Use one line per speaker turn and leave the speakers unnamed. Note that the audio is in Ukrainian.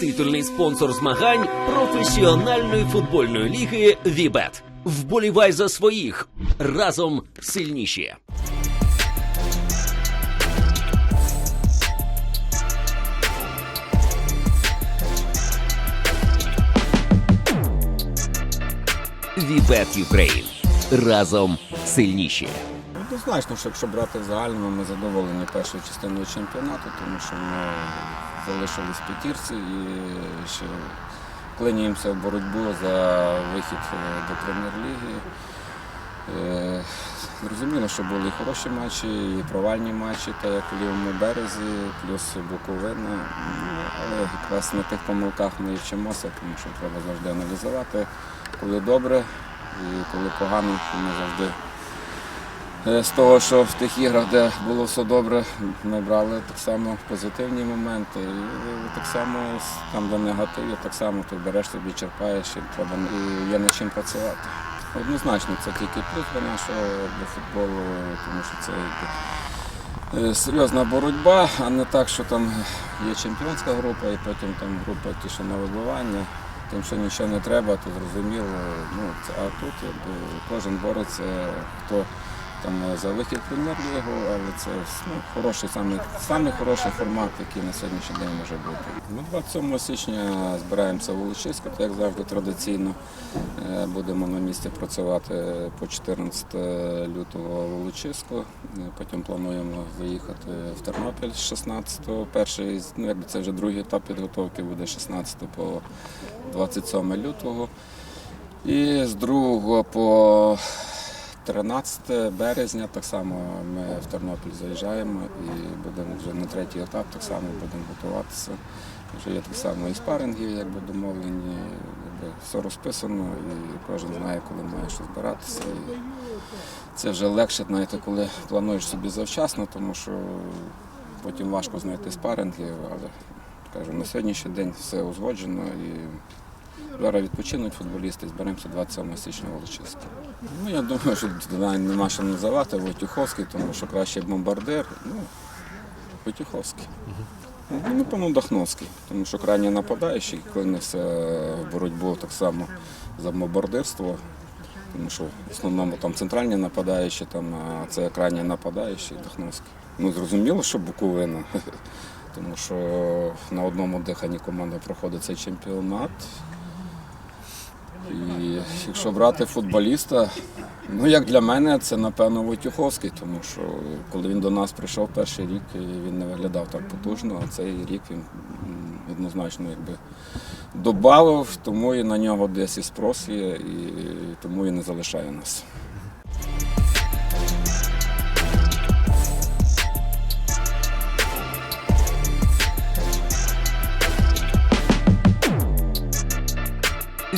Титульний спонсор змагань професіональної футбольної ліги Вібет. Вболівай за своїх разом сильніші. Вібет Юкрейн. Разом сильніші.
Однозначно, що якщо брати в загальному, ми задоволені першою частиною чемпіонату, тому що ми залишились п'ятірці і ще клиняємося в боротьбу за вихід е, до прем'єр-ліги. Е, Зрозуміло, що були хороші матчі, і провальні матчі, так як в лівому березі, плюс Буковина. Ну, Але якраз на тих помилках ми і вчимося, тому що треба завжди аналізувати, коли добре і коли погано, то ми завжди з того, що в тих іграх, де було все добре, ми брали так само позитивні моменти. І так само там, де негатив, так само ти береш собі, черпаєш і треба і є над чим працювати. Однозначно, це тільки плюс для нашого для футболу, тому що це е, серйозна боротьба, а не так, що там є чемпіонська група і потім там група ті, що на вибивання. Тим, що нічого не треба, то зрозуміло. Ну, це, а тут якби, кожен бореться, хто там е, за вихід в прем'єр-лігу, але це ну, хороший, самий, самий хороший формат, який на сьогоднішній день може бути. Ми 27 січня збираємося в Волочиську, як завжди традиційно. Е, Будемо на місці працювати по 14 лютого в Волочиську. Е, Потім плануємо заїхати в Тернопіль з 16-го. Перший, ну, якби це вже другий етап підготовки буде 16 по 27 лютого. І з 2 по 13 березня так само ми в Тернопіль заїжджаємо і будемо вже на третій етап так само будемо готуватися. Вже є так само і спаринги, якби домовлені, якби все розписано, і кожен знає, коли має що збиратися. І це вже легше, знаєте, коли плануєш собі завчасно, тому що потім важко знайти спаринги, але кажу, на сьогоднішній день все узгоджено і зараз відпочинуть футболісти, зберемося 27 січня в Волочиську. Ну, я думаю, що нема що називати Войтюховський, тому що краще бомбардир. Ну, Войтюховський. Ну, напевно, Дахновський, тому що крайній нападаючий клинився в боротьбу так само за бомбардирство. Тому що в основному там центральні нападаючі, там, а це крайній нападаючий Дахновський. Ну, зрозуміло, що Буковина, тому що на одному диханні команда проходить цей чемпіонат. І якщо брати футболіста, ну як для мене, це напевно Войтюховський, тому що коли він до нас прийшов перший рік, він не виглядав так потужно, а цей рік він однозначно якби додав, тому і на нього десь і спрос є, і тому і не залишає нас.